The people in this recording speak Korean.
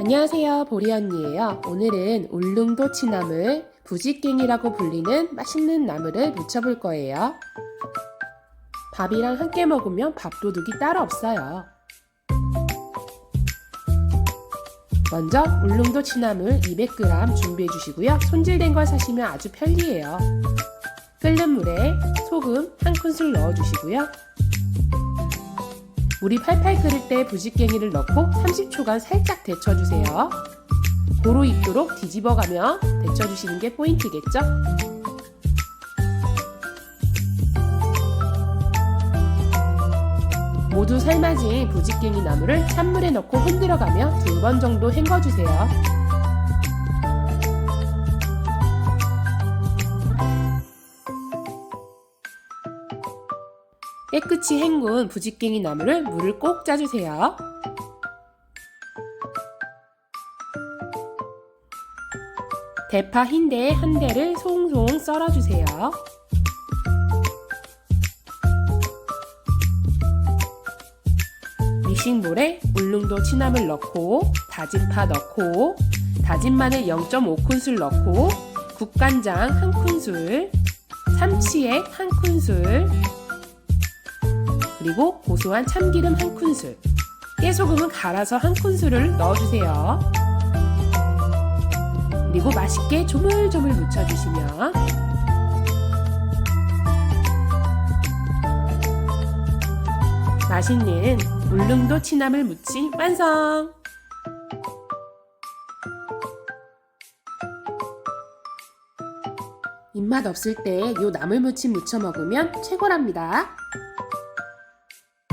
안녕하세요 보리 언니예요. 오늘은 울릉도 치나물 부지깽이라고 불리는 맛있는 나물을 무쳐볼 거예요. 밥이랑 함께 먹으면 밥도둑이 따로 없어요. 먼저 울릉도 치나물 200g 준비해 주시고요. 손질된 걸 사시면 아주 편리해요. 끓는 물에 소금 한 큰술 넣어 주시고요 물이 팔팔 끓을 때 부지깽이를 넣고 30초간 살짝 데쳐주세요. 고루 익도록 뒤집어가며 데쳐주시는 게 포인트겠죠? 모두 삶아진 부지깽이 나물을 찬물에 넣고 흔들어가며 두 번 정도 헹궈주세요. 깨끗이 헹군 부지깽이 나물을 물을 꼭 짜주세요. 대파 흰대 한 대를 송송 썰어주세요. 미싱볼에 울릉도 치나물 넣고 다진 파 넣고 다진 마늘 0.5큰술 넣고 국간장 한 큰술 참치액 한 큰술 그리고 고소한 참기름 한 큰술, 깨소금은 갈아서 한 큰술을 넣어주세요. 그리고 맛있게 조물조물 무쳐주시면 맛있는 울릉도 치나물 무침 완성! 입맛 없을 때 요 나물 무침 무쳐 먹으면 최고랍니다.